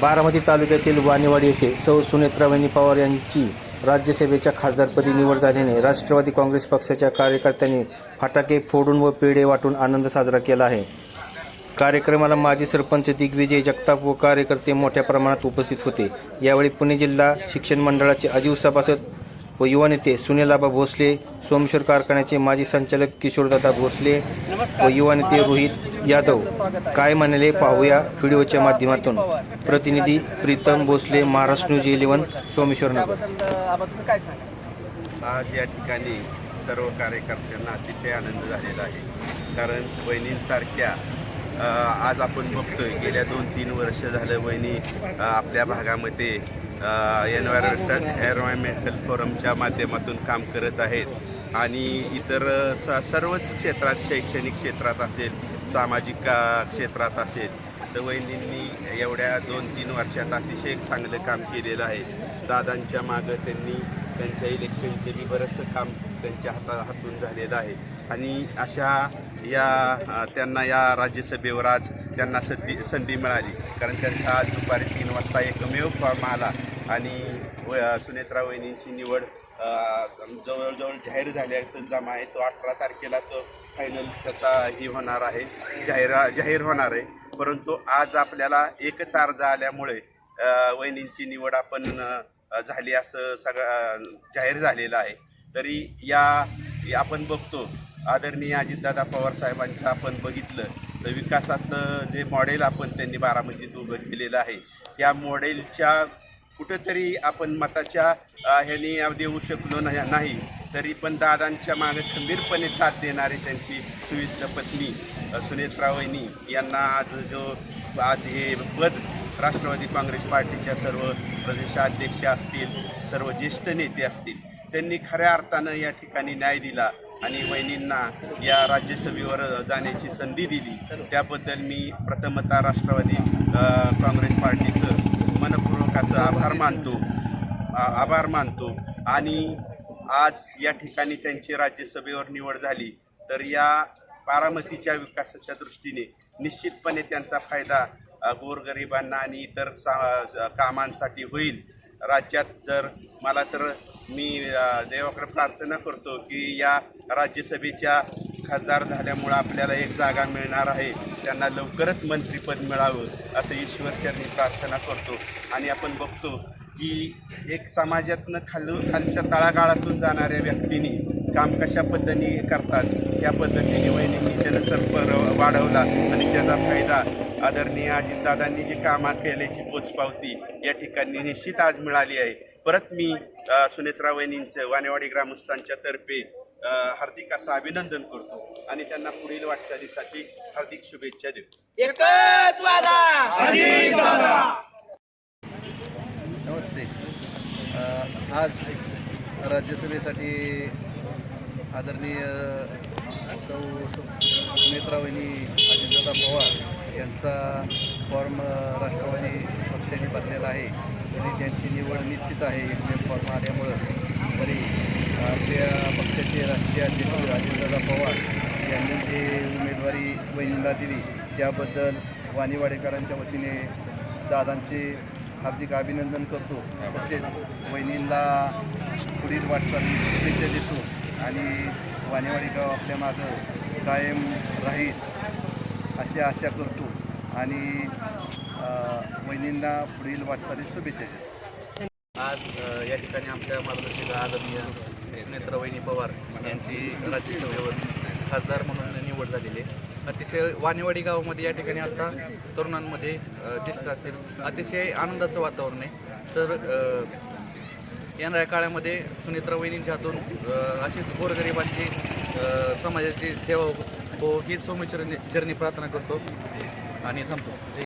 बारामती तालुक्यातील वाणीवाडी येथे सौ सुनेत्रावहिनी पवार यांची राज्यसभेच्या खासदारपदी निवड झाल्याने राष्ट्रवादी काँग्रेस पक्षाच्या कार्यकर्त्यांनी फटाके फोडून व पेढे वाटून आनंद साजरा केला आहे. कार्यक्रमाला माजी सरपंच दिग्विजय जगताप व कार्यकर्ते मोठ्या प्रमाणात उपस्थित होते. यावेळी पुणे जिल्हा शिक्षण मंडळाचे अजीव सभासद व युवा नेते सुनीलाबा भोसले सोमेश्वर कारखान्याचे माजी संचालक किशोरदादा भोसले व युवा नेते रोहित यादव काय म्हणाले पाहूया व्हिडिओच्या माध्यमातून. प्रतिनिधी प्रीतम भोसले महाराष्ट्र न्यूज इलेव्हन सोमेश्वर नगर. आज या ठिकाणी सर्व कार्यकर्त्यांना अतिशय आनंद झालेला आहे. कारण वहिनींसारख्या आज आपण बघतोय गेल्या दोन तीन वर्ष झालं वहिनी आपल्या भागामध्ये एन्व्हायरमेंटल एन्व्हायरमेंटल फोरमच्या माध्यमातून काम करत आहेत. आणि इतर स सर्वच क्षेत्रात शैक्षणिक क्षेत्रात असेल सामाजिक का क्षेत्रात असेल तर वहिनींनी एवढ्या दोन तीन वर्षात अतिशय चांगलं काम केलेलं आहे. दादांच्या मागं त्यांनी त्यांच्या इलेक्शनचे बी बरंचसं काम त्यांच्या हाता हातून झालेलं आहे. आणि अशा या त्यांना या राज्यसभेवर आज त्यांना संधी संधी मिळाली. कारण त्यांचा आज दुपारी तीन वाजता एकमेव फॉर्म आला. आणि व सुनेत्रा वहिनींची निवड जवळजवळ जाहीर झाल्याचा जमा आहे. तो अठरा तारखेला तो फायनल त्याचा ही होणार आहे. जाहीर जाहीर होणार आहे. परंतु आज आपल्याला एकच अर्ज आल्यामुळे वहिनींची निवड आपण झाली असं सगळं जाहीर झालेलं आहे. तरी या या आपण बघतो. आदरणीय अजितदादा पवार साहेबांचं आपण बघितलं. तर विकासाचं जे मॉडेल आपण त्यांनी बारामतीत उभं केलेलं आहे. त्या मॉडेलच्या कुठंतरी आपण मताच्या ह्याने देऊ शकलो नाही नाही. तरी पण दादांच्या मागे खंबीरपणे साथ देणारी त्यांची सुविध पत्नी अ, सुनेत्रा वहिनी यांना आज जो आज हे पद राष्ट्रवादी काँग्रेस पार्टीच्या सर्व प्रदेशाध्यक्ष असतील सर्व ज्येष्ठ नेते असतील त्यांनी खऱ्या अर्थानं या ठिकाणी न्याय दिला. आणि वहिनींना या राज्यसभेवर जाण्याची संधी दिली. त्याबद्दल मी प्रथमतः राष्ट्रवादी काँग्रेस पार्टीचं मनपूर्वकाचं आभार मानतो. आभार मानतो. आणि आज या ठिकाणी त्यांची राज्यसभेवर निवड झाली तर या बारामतीच्या विकासाच्या दृष्टीने निश्चितपणे त्यांचा फायदा गोरगरिबांना आणि इतर सा कामांसाठी होईल. राज्यात जर मला तर मी देवाकडे प्रार्थना करतो की या राज्यसभेच्या खासदार झाल्यामुळं आपल्याला एक जागा मिळणार आहे. त्यांना लवकरच मंत्रीपद मिळावं असं ईश्वरचरणी प्रार्थना करतो. आणि आपण बघतो की एक समाजातनं खालू खालच्या तळागाळातून जाणाऱ्या व्यक्तींनी काम कशा पद्धतीने करतात त्या पद्धतीने वहिनींनी जनसंपर्क वाढवला आणि त्याचा फायदा आदरणीय अजितदादांनी जी कामात केल्याची पोचपावती या ठिकाणी निश्चित आज मिळाली आहे. परत मी सुनेत्रा वहिनींचं वानेवाडी ग्रामस्थांच्या तर्फे हार्दिक असं अभिनंदन करतो आणि त्यांना पुढील वाटचालीसाठी हार्दिक शुभेच्छा देतो. एकच वादा! नमस्ते. आज राज्यसभेसाठी आदरणीय सौ सुनेत्रावहिनी अजितदादा पवार यांचा फॉर्म राष्ट्रवादी पक्षाने भरलेला आहे. आणि त्यांची निवड निश्चित आहे. एकमेव फॉर्म आल्यामुळं तरी आपल्या पक्षाचे राष्ट्रीय अध्यक्ष राजेंद्रदा पवार यांनी जे उमेदवारी बहिणीला दिली त्याबद्दल वाणीवाडेकरांच्या वतीने दादांचे हार्दिक अभिनंदन करतो. तसेच वहिनींना पुढील वाटचाली शुभेच्छा देतो. आणि वाणीवाडेकर गाव आपल्या मागं कायम राहील अशी आशा करतो. आणि वहिनींना पुढील वाटचाली शुभेच्छा आज या ठिकाणी आमच्या मार्गदर्शक आदरणीय नेत्र वहिनी पवार यांची राज्यसभेवर खासदार म्हणून निवड झालेली आहे. अतिशय वाणीवाडी गावामध्ये या ठिकाणी आता तरुणांमध्ये ज्येष्ठ असतील. अतिशय आनंदाचं वातावरण आहे. तर येणाऱ्या काळामध्ये सुनेत्रा वहिनींच्या हातून अशीच गोरगरिबांची समाजाची सेवा हो, हो ही सोमेश्वरनी चरणी प्रार्थना करतो. आणि थांबतो.